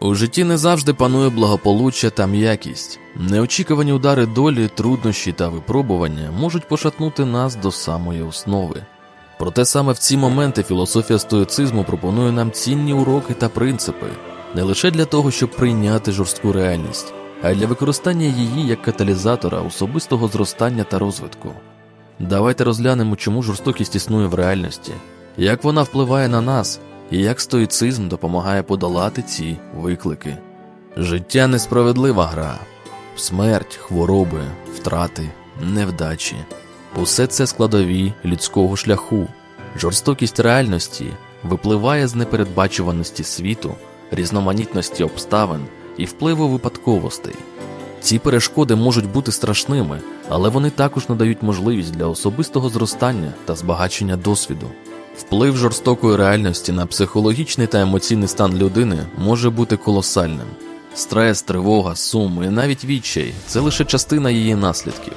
У житті не завжди панує благополуччя та м'якість. Неочікувані удари долі, труднощі та випробування можуть пошатнути нас до самої основи. Проте саме в ці моменти філософія стоїцизму пропонує нам цінні уроки та принципи не лише для того, щоб прийняти жорстку реальність, а й для використання її як каталізатора особистого зростання та розвитку. Давайте розглянемо, чому жорстокість існує в реальності, як вона впливає на нас і як стоїцизм допомагає подолати ці виклики. Життя несправедлива гра, смерть, хвороби, втрати, невдачі. Усе це складові людського шляху. Жорстокість реальності випливає з непередбачуваності світу, різноманітності обставин і впливу випадковостей. Ці перешкоди можуть бути страшними, але вони також надають можливість для особистого зростання та збагачення досвіду. Вплив жорстокої реальності на психологічний та емоційний стан людини може бути колосальним. Стрес, тривога, сум і навіть відчай це лише частина її наслідків.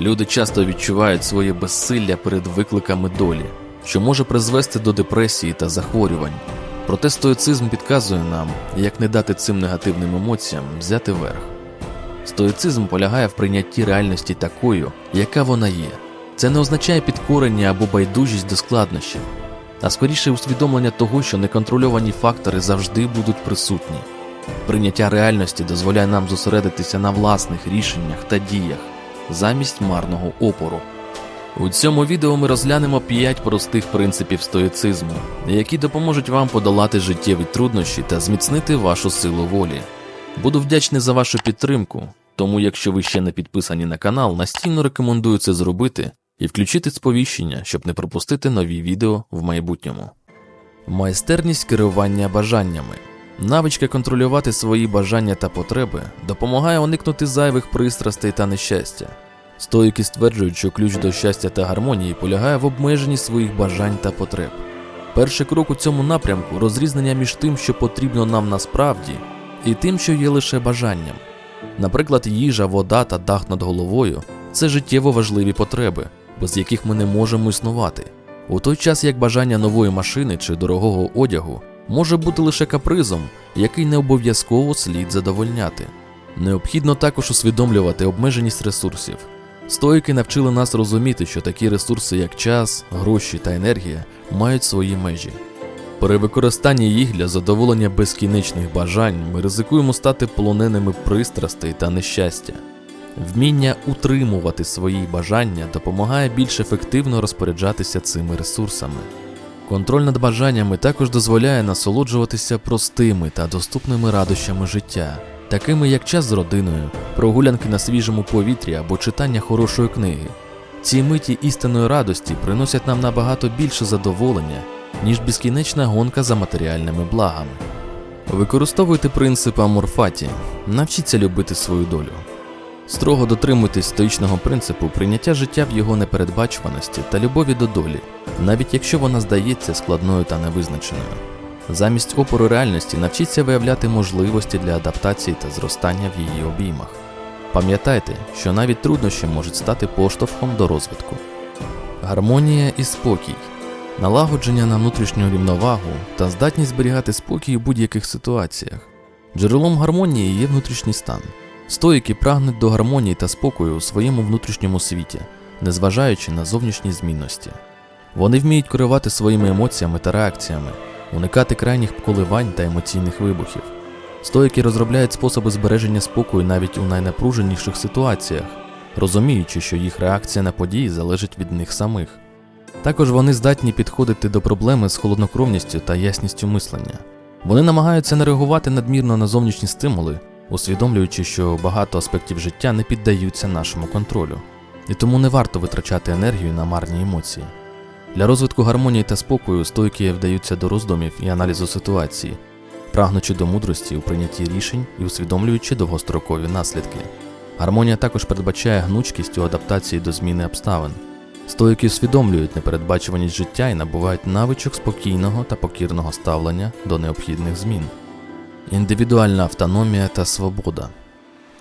Люди часто відчувають своє безсилля перед викликами долі, що може призвести до депресії та захворювань. Проте стоїцизм підказує нам, як не дати цим негативним емоціям взяти верх. Стоїцизм полягає в прийнятті реальності такою, яка вона є. Це не означає підкорення або байдужість до складнощів, а скоріше усвідомлення того, що неконтрольовані фактори завжди будуть присутні. Прийняття реальності дозволяє нам зосередитися на власних рішеннях та діях замість марного опору. У цьому відео ми розглянемо 5 простих принципів стоїцизму, які допоможуть вам подолати життєві труднощі та зміцнити вашу силу волі. Буду вдячний за вашу підтримку, тому якщо ви ще не підписані на канал, настійно рекомендую це зробити і включити сповіщення, щоб не пропустити нові відео в майбутньому. Майстерність керування бажаннями. Навичка контролювати свої бажання та потреби допомагає уникнути зайвих пристрастей та нещастя. Стоїки стверджують, що ключ до щастя та гармонії полягає в обмеженні своїх бажань та потреб. Перший крок у цьому напрямку розрізнення між тим, що потрібно нам насправді, і тим, що є лише бажанням. Наприклад, їжа, вода та дах над головою це життєво важливі потреби, без яких ми не можемо існувати. У той час як бажання нової машини чи дорогого одягу може бути лише капризом, який не обов'язково слід задовольняти. Необхідно також усвідомлювати обмеженість ресурсів. Стоїки навчили нас розуміти, що такі ресурси, як час, гроші та енергія, мають свої межі. При використанні їх для задоволення безкінечних бажань ми ризикуємо стати полоненими пристрастей та нещастя. Вміння утримувати свої бажання допомагає більш ефективно розпоряджатися цими ресурсами. Контроль над бажаннями також дозволяє насолоджуватися простими та доступними радощами життя, такими як час з родиною, прогулянки на свіжому повітрі або читання хорошої книги. Ці миті істинної радості приносять нам набагато більше задоволення, ніж безкінечна гонка за матеріальними благами. Використовуйте принцип аморфаті, навчіться любити свою долю. Строго дотримуйтесь стоїчного принципу прийняття життя в його непередбачуваності та любові до долі, навіть якщо вона здається складною та невизначеною. Замість опору реальності навчіться виявляти можливості для адаптації та зростання в її обіймах. Пам'ятайте, що навіть труднощі можуть стати поштовхом до розвитку. Гармонія і спокій, налагодження на внутрішню рівновагу та здатність зберігати спокій у будь-яких ситуаціях. Джерелом гармонії є внутрішній стан. Стоїки прагнуть до гармонії та спокою у своєму внутрішньому світі, незважаючи на зовнішні змінності. Вони вміють керувати своїми емоціями та реакціями, уникати крайніх коливань та емоційних вибухів. Стоїки розробляють способи збереження спокою навіть у найнапруженіших ситуаціях, розуміючи, що їх реакція на події залежить від них самих. Також вони здатні підходити до проблеми з холоднокровністю та ясністю мислення. Вони намагаються не реагувати надмірно на зовнішні стимули, усвідомлюючи, що багато аспектів життя не піддаються нашому контролю, і тому не варто витрачати енергію на марні емоції. Для розвитку гармонії та спокою стойки вдаються до роздумів і аналізу ситуації, прагнучи до мудрості у прийнятті рішень і усвідомлюючи довгострокові наслідки. Гармонія також передбачає гнучкість у адаптації до зміни обставин. Стоїки усвідомлюють непередбачуваність життя і набувають навичок спокійного та покірного ставлення до необхідних змін. Індивідуальна автономія та свобода.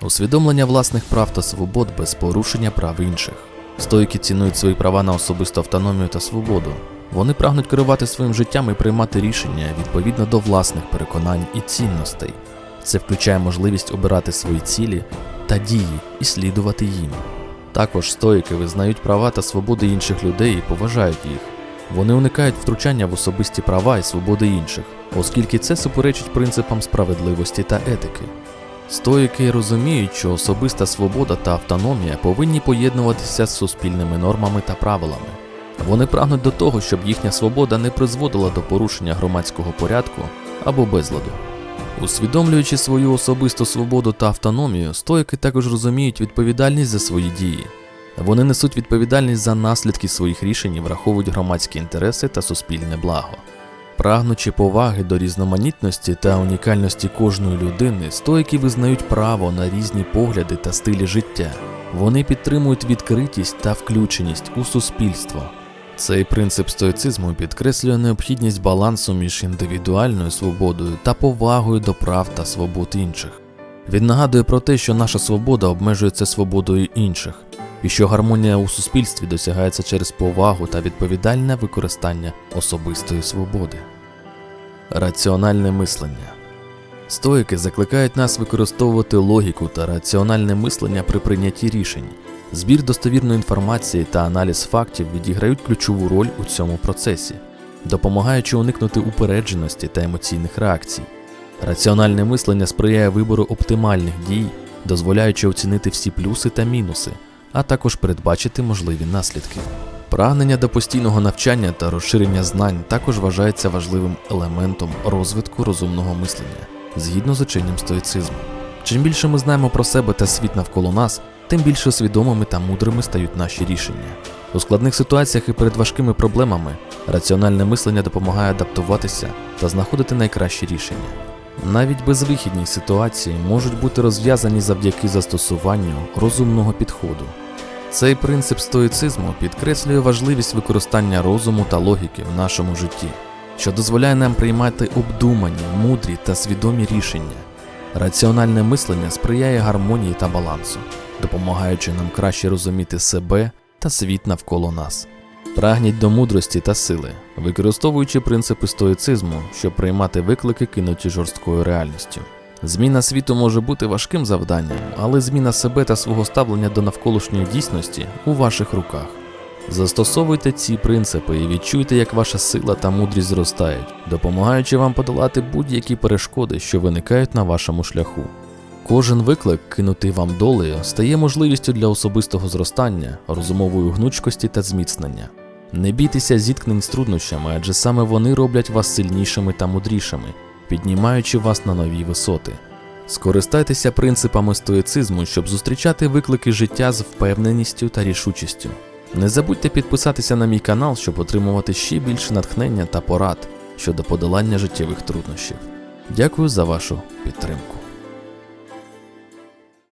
Усвідомлення власних прав та свобод без порушення прав інших. Стоїки цінують свої права на особисту автономію та свободу. Вони прагнуть керувати своїм життям і приймати рішення відповідно до власних переконань і цінностей. Це включає можливість обирати свої цілі та дії і слідувати їм. Також стоїки визнають права та свободи інших людей і поважають їх. Вони уникають втручання в особисті права і свободи інших, оскільки це суперечить принципам справедливості та етики. Стоїки розуміють, що особиста свобода та автономія повинні поєднуватися з суспільними нормами та правилами. Вони прагнуть до того, щоб їхня свобода не призводила до порушення громадського порядку або безладу. Усвідомлюючи свою особисту свободу та автономію, стоїки також розуміють відповідальність за свої дії. Вони несуть відповідальність за наслідки своїх рішень і враховують громадські інтереси та суспільне благо. Прагнучи поваги до різноманітності та унікальності кожної людини, стоїки визнають право на різні погляди та стилі життя. Вони підтримують відкритість та включеність у суспільство. Цей принцип стоїцизму підкреслює необхідність балансу між індивідуальною свободою та повагою до прав та свобод інших. Він нагадує про те, що наша свобода обмежується свободою інших, і що гармонія у суспільстві досягається через повагу та відповідальне використання особистої свободи. Раціональне мислення Стоїки закликають нас використовувати логіку та раціональне мислення при прийнятті рішень. Збір достовірної інформації та аналіз фактів відіграють ключову роль у цьому процесі, допомагаючи уникнути упередженості та емоційних реакцій. Раціональне мислення сприяє вибору оптимальних дій, дозволяючи оцінити всі плюси та мінуси, а також передбачити можливі наслідки. Прагнення до постійного навчання та розширення знань також вважається важливим елементом розвитку розумного мислення згідно з ученням стоїцизму. Чим більше ми знаємо про себе та світ навколо нас, тим більше свідомими та мудрими стають наші рішення. У складних ситуаціях і перед важкими проблемами раціональне мислення допомагає адаптуватися та знаходити найкращі рішення. Навіть безвихідні ситуації можуть бути розв'язані завдяки застосуванню розумного підходу. Цей принцип стоїцизму підкреслює важливість використання розуму та логіки в нашому житті, що дозволяє нам приймати обдумані, мудрі та свідомі рішення. Раціональне мислення сприяє гармонії та балансу, допомагаючи нам краще розуміти себе та світ навколо нас. Прагніть до мудрості та сили, використовуючи принципи стоїцизму, щоб приймати виклики, кинуті жорсткою реальністю. Зміна світу може бути важким завданням, але зміна себе та свого ставлення до навколишньої дійсності у ваших руках. Застосовуйте ці принципи і відчуйте, як ваша сила та мудрість зростають, допомагаючи вам подолати будь-які перешкоди, що виникають на вашому шляху. Кожен виклик, кинутий вам долею, стає можливістю для особистого зростання, розумової гнучкості та зміцнення. Не бійтеся зіткнень з труднощами, адже саме вони роблять вас сильнішими та мудрішими, піднімаючи вас на нові висоти. Скористайтеся принципами стоїцизму, щоб зустрічати виклики життя з впевненістю та рішучістю. Не забудьте підписатися на мій канал, щоб отримувати ще більше натхнення та порад щодо подолання життєвих труднощів. Дякую за вашу підтримку.